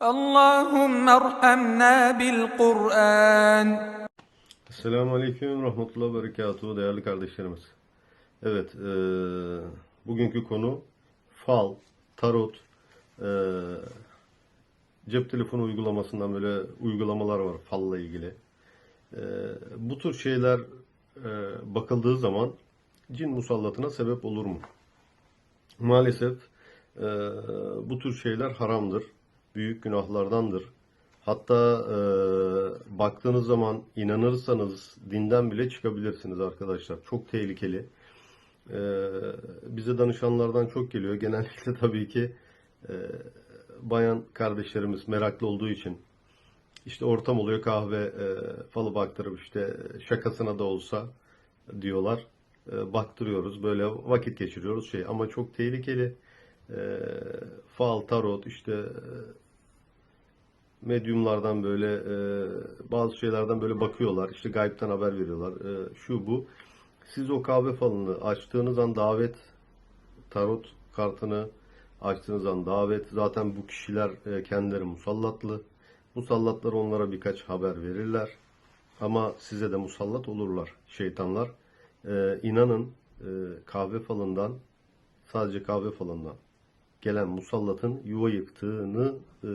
Allahümme erhamna bil Kur'an. Selamun Aleyküm Rahmetullah ve Berekatuhu değerli kardeşlerimiz. Evet, e, bugünkü konu fal, tarot, e, cep telefonu uygulamasından böyle uygulamalar var falla ilgili. E, bu tür şeyler e, bakıldığı zaman cin musallatına sebep olur mu? Maalesef e, bu tür şeyler haramdır büyük günahlardandır. Hatta e, baktığınız zaman inanırsanız dinden bile çıkabilirsiniz arkadaşlar. Çok tehlikeli. E, bize danışanlardan çok geliyor. Genellikle tabii ki e, bayan kardeşlerimiz meraklı olduğu için işte ortam oluyor kahve e, falı baktırıp işte şakasına da olsa diyorlar. E, baktırıyoruz böyle vakit geçiriyoruz şey ama çok tehlikeli. E, fal, tarot işte e, medyumlardan böyle e, bazı şeylerden böyle bakıyorlar. işte gaybden haber veriyorlar. E, şu bu. Siz o kahve falını açtığınız an davet tarot kartını açtığınız an davet zaten bu kişiler e, kendileri musallatlı. Musallatlar onlara birkaç haber verirler. Ama size de musallat olurlar şeytanlar. E, inanın e, kahve falından sadece kahve falından gelen musallatın yuva yıktığını e,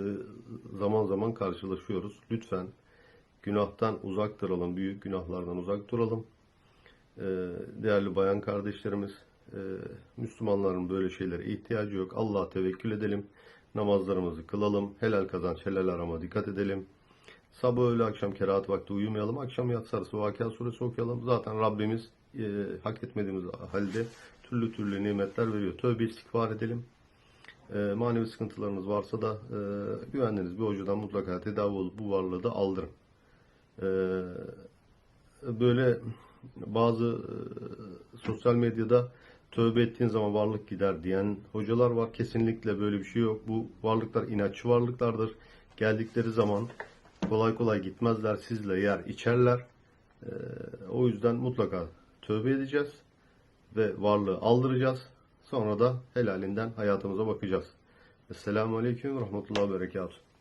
zaman zaman karşılaşıyoruz. Lütfen günahtan uzak duralım, büyük günahlardan uzak duralım. E, Değerli bayan kardeşlerimiz, e, Müslümanların böyle şeylere ihtiyacı yok. Allah'a tevekkül edelim, namazlarımızı kılalım, helal kazanç, helal arama dikkat edelim. Sabah öğle akşam kerahat vakti uyumayalım, akşam yatsarız Vakıa suresi okuyalım. Zaten Rabbimiz e, hak etmediğimiz halde türlü türlü nimetler veriyor. Tövbe istiğfar edelim. E, manevi sıkıntılarınız varsa da e, güvendiğiniz bir hocadan mutlaka tedavi olup bu varlığı da aldırın. E, böyle bazı e, sosyal medyada tövbe ettiğin zaman varlık gider diyen hocalar var. Kesinlikle böyle bir şey yok. Bu varlıklar inatçı varlıklardır. Geldikleri zaman kolay kolay gitmezler. Sizle yer içerler. E, o yüzden mutlaka tövbe edeceğiz ve varlığı aldıracağız. Sonra da helalinden hayatımıza bakacağız. Esselamu Aleyküm ve Rahmetullahi Berekatuhu.